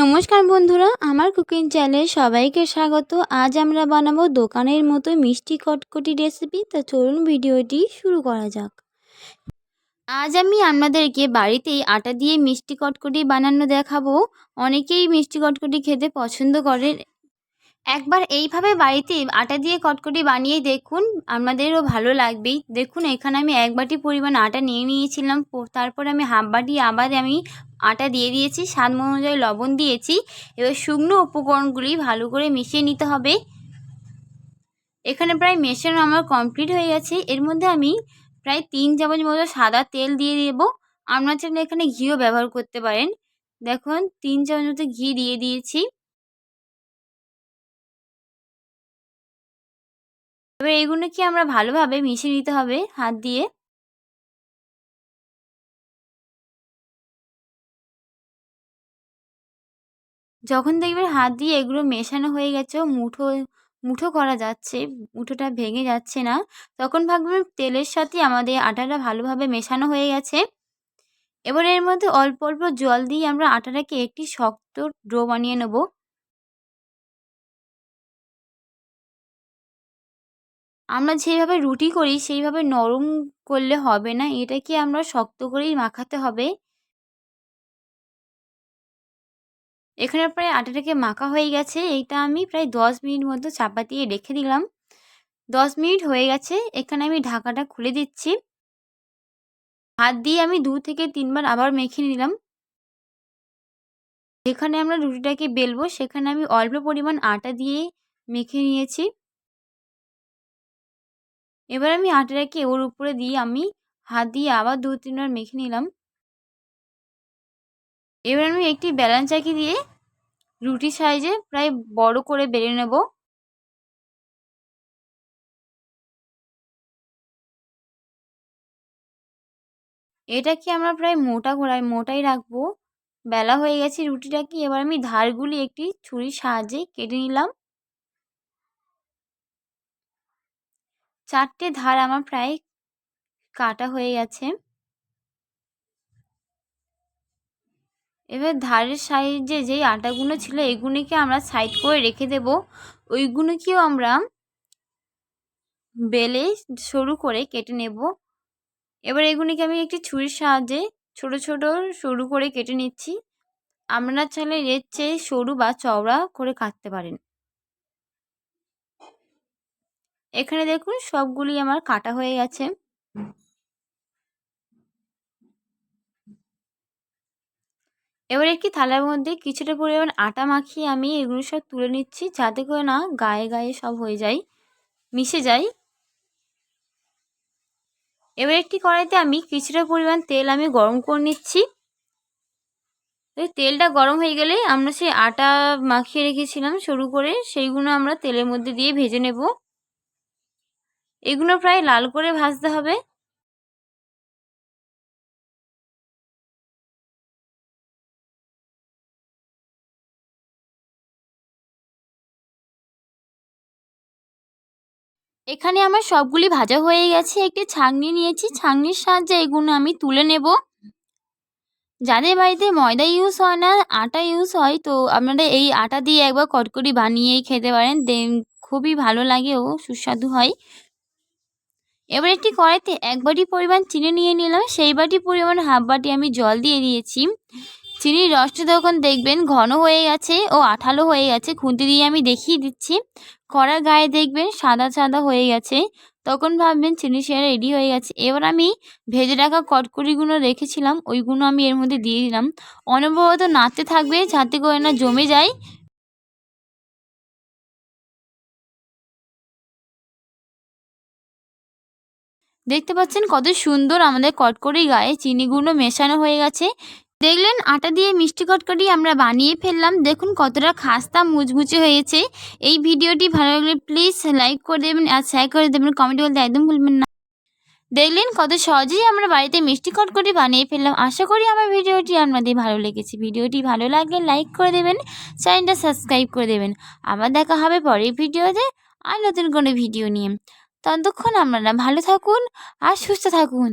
নমস্কার বন্ধুরা, আমার কুকিং চ্যানেলে সবাইকে স্বাগত। আজ আমরা বানাবো দোকানের মতো মিষ্টি কটকটি রেসিপি। তা চলুন ভিডিওটি শুরু করা যাক। আজ আমি আপনাদেরকে বাড়িতেই আটা দিয়ে মিষ্টি কটকটি বানানো দেখাবো। অনেকেই মিষ্টি কটকটি খেতে পছন্দ করেন। একবার এইভাবে বাড়িতে আটা দিয়ে কটকটি বানিয়ে দেখুন আপনাদেরও ভালো লাগবেই। দেখুন, এখানে আমি এক বাটি পরিমাণ আটা নিয়ে নিয়েছিলাম। তারপর আমি হাফ বাটি আবার আমি আটা দিয়ে দিয়েছি, স্বাদ অনুযায়ী লবণ দিয়েছি। এবার শুকনো উপকরণগুলি ভালো করে মিশিয়ে নিতে হবে। এখানে প্রায় মেশানো আমার কমপ্লিট হয়ে গেছে। এর মধ্যে আমি প্রায় তিন চামচ মতো সাদা তেল দিয়ে দেব। আপনার চাইলে এখানে ঘিও ব্যবহার করতে পারেন। দেখুন, তিন চামচ মতো ঘি দিয়ে দিয়েছি। এবার এগুলোকে আমরা ভালোভাবে মিশিয়ে নিতে হবে হাত দিয়ে? যখন দেখবেন হাত দিয়ে এগুলো মেশানো হয়ে গেছে, মুঠো মুঠো করা যাচ্ছে, মুঠোটা ভেঙে যাচ্ছে না, তখন ভাববেন তেলের সাথে আমাদের আটাটা ভালোভাবে মেশানো হয়ে গেছে। এবার এর মধ্যে অল্প অল্প জল দিয়ে আমরা আটাটাকে একটি শক্ত ডো বানিয়ে নেব। আমরা যেভাবে রুটি করি, সেইভাবে নরম করলে হবে না। এটাকে আমরা শক্ত করেই মাখাতে হবে। এখানে প্রায় আটাটাকে মাখা হয়ে গেছে। এইটা আমি প্রায় দশ মিনিট মতো চাপা দিয়ে রেখে দিলাম। দশ মিনিট হয়ে গেছে। এখানে আমি ঢাকাটা খুলে দিচ্ছি। হাত দিয়ে আমি দু থেকে তিনবার আবার মেখে নিলাম। যেখানে আমরা রুটিটাকে বেলবো, সেখানে আমি অল্প পরিমাণ আটা দিয়ে মেখে নিয়েছি। এবার আমি আটাটাকে ওর উপরে দিয়ে আমি হাত দিয়ে আবার দু তিনবার মেখে নিলাম। এবার আমি একটি ব্যালেন্স চাকি দিয়ে রুটি সাইজে প্রায় বড় করে বেলে নেব। এটাকে আমরা প্রায় মোটা করাই মোটাই রাখব। বেলা হয়ে গেছে রুটিটাকে এবার আমি ধারগুলি একটি ছুরির সাহায্যে কেটে নিলাম। চারটে ধার আমার প্রায় কাটা হয়ে গেছে। এবার ধারের সাইডে যেই আটাগুলো ছিল, এগুলিকে আমরা সাইড করে রেখে দেব। ওইগুলোকেও আমরা বেলে সরু করে কেটে নেব। এবার এগুলিকে আমি একটি ছুরির সাহায্যে ছোট ছোট সরু করে কেটে নিচ্ছি। আপনারা চাইলে এর চেয়ে সরু বা চওড়া করে কাটতে পারেন। এখানে দেখুন সবগুলি আমার কাটা হয়ে গেছে। এবার একটি থালার মধ্যে কিছুটা পরিমাণ আটা মাখিয়ে আমি এগুলো সব তুলে নিচ্ছি যাতে করে না গায়ে গায়ে সব হয়ে যায়, মিশে যায়। এবার একটি কড়াইতে আমি কিছুটা পরিমাণ তেল আমি গরম করে নিচ্ছি। তেলটা গরম হয়ে গেলে আমরা সেই আটা মাখিয়ে রেখেছিলাম শুরু করে, সেইগুলো আমরা তেলের মধ্যে দিয়ে ভেজে নেব। এগুলো প্রায় লাল করে ভাজতে হবে। এখানে আমার সবগুলি ভাজা হয়ে গেছে। একটি ছাঁকনি নিয়েছি। ছাঁকনির সাহায্যে এগুলো আমি তুলে নেব। যাদের বাড়িতে ময়দা ইউজ হয় না, আটা ইউজ হয়, তো আপনারা এই আটা দিয়ে একবার কটকরি বানিয়েই খেতে পারেন। দেন খুবই ভালো লাগে ও, সুস্বাদু হয়। এবার একটি কড়াইতে এক বাটি পরিমাণ চিনি নিয়ে নিলাম। সেই বাটি পরিমাণ হাফ বাটি আমি জল দিয়ে দিয়েছি। চিনির রসটা তখন দেখবেন ঘন হয়ে গেছে ও আঠালো হয়ে গেছে। খুন্তি দিয়ে আমি দেখিয়ে দিচ্ছি। কড়ার গায়ে দেখবেন সাদা সাদা হয়ে গেছে। তখন ভাববেন চিনি শিরা রেডি হয়ে গেছে। এবার আমি ভেজে রাখা কটকরিগুলো রেখেছিলাম। ওইগুলো আমি এর মধ্যে দিয়ে দিলাম। অনবরত নাড়তে থাকবে যাতে করে না জমে যায়। দেখতে পাচ্ছেন কত সুন্দর আমাদের কটকরি গায়ে চিনিগুলো মেশানো হয়ে গেছে। দেখলেন আটা দিয়ে মিষ্টি কটকটি আমরা বানিয়ে ফেললাম। দেখুন কতটা খাস্তা মুচমুচে হয়েছে। এই ভিডিওটি ভালো লাগলে প্লিজ লাইক করে দেবেন আর শেয়ার করে দেবেন। কমেন্ট বলতে একদম ভুলবেন না। দেখলেন কত সহজেই আমরা বাড়িতে মিষ্টি কটকটি বানিয়ে ফেললাম। আশা করি আমার ভিডিওটি আপনাদের ভালো লেগেছে। ভিডিওটি ভালো লাগলে লাইক করে দেবেন, চ্যানেলটা সাবস্ক্রাইব করে দেবেন। আবার দেখা হবে পরের ভিডিওতে আর নতুন কোনো ভিডিও নিয়ে। ততক্ষণ আপনারা ভালো থাকুন আর সুস্থ থাকুন।